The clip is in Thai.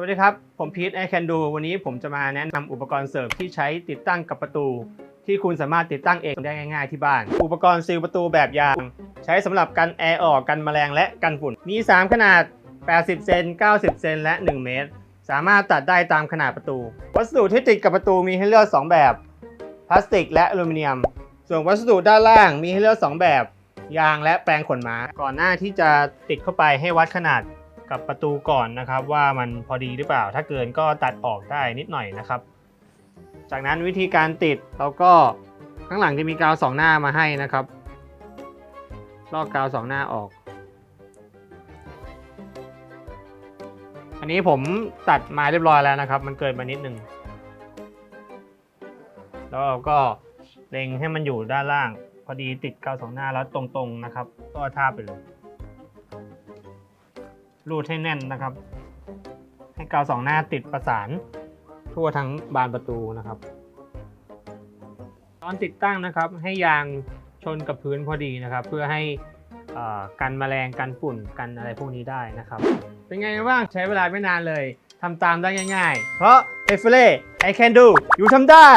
วัสดีครับ ผมพีทไอแคนดูวันนี้ผมจะมาแนะนำอุปกรณ์เสริมที่ใช้ติดตั้งกับประตู ที่คุณสามารถติดตั้งเองได้ง่าย ๆที่บ้าน อุปกรณ์ซีลประตูแบบยาง ใช้สำหรับกันแอร์ออกกันแมลงและกันฝุ่น มี 3 ขนาด 80 เซน 90 เซน และ 1 เมตร สามารถตัดได้ตามขนาดประตู วัสดุที่ติดกับประตูมีให้เลือก 2 แบบ พลาสติก และอลูมิเนียม ส่วนวัสดุด้านล่างมีให้เลือก 2 แบบ ยางและแปรงขนหมา ก่อนหน้าที่จะติดเข้าไปให้วัดขนาด กับประตูก่อนนะครับ ว่ามันพอดีหรือเปล่า ถ้าเกินก็ตัดออกได้นิดหน่อยนะครับ จากนั้นวิธีการติดเราก็ข้างหลังจะมีกาวสองหน้ามาให้นะครับ ลอกกาวสองหน้าออก อันนี้ผมตัดมาเรียบร้อยแล้วนะครับ มันเกินมานิดหนึ่งแล้วเราก็เล็งให้มันอยู่ด้านล่าง พอดีติดกาวสองหน้าแล้วตรงๆนะครับ ก็ท่าไปเลย รูดให้แน่นนะครับ ให้กาวสองหน้าติดประสาน ทั่วทั้งบานประตูนะครับ ตอนติดตั้งนะครับ ให้ยางชนกับพื้นพอดีนะครับ เพื่อให้กันแมลงกันฝุ่นกันอะไรพวกนี้ได้นะครับ เป็นไงบ้างใช้เวลาไม่นานเลยทำตามได้ง่าย ๆ เพราะเอฟเฟเล่ I can do อยู่ทำได้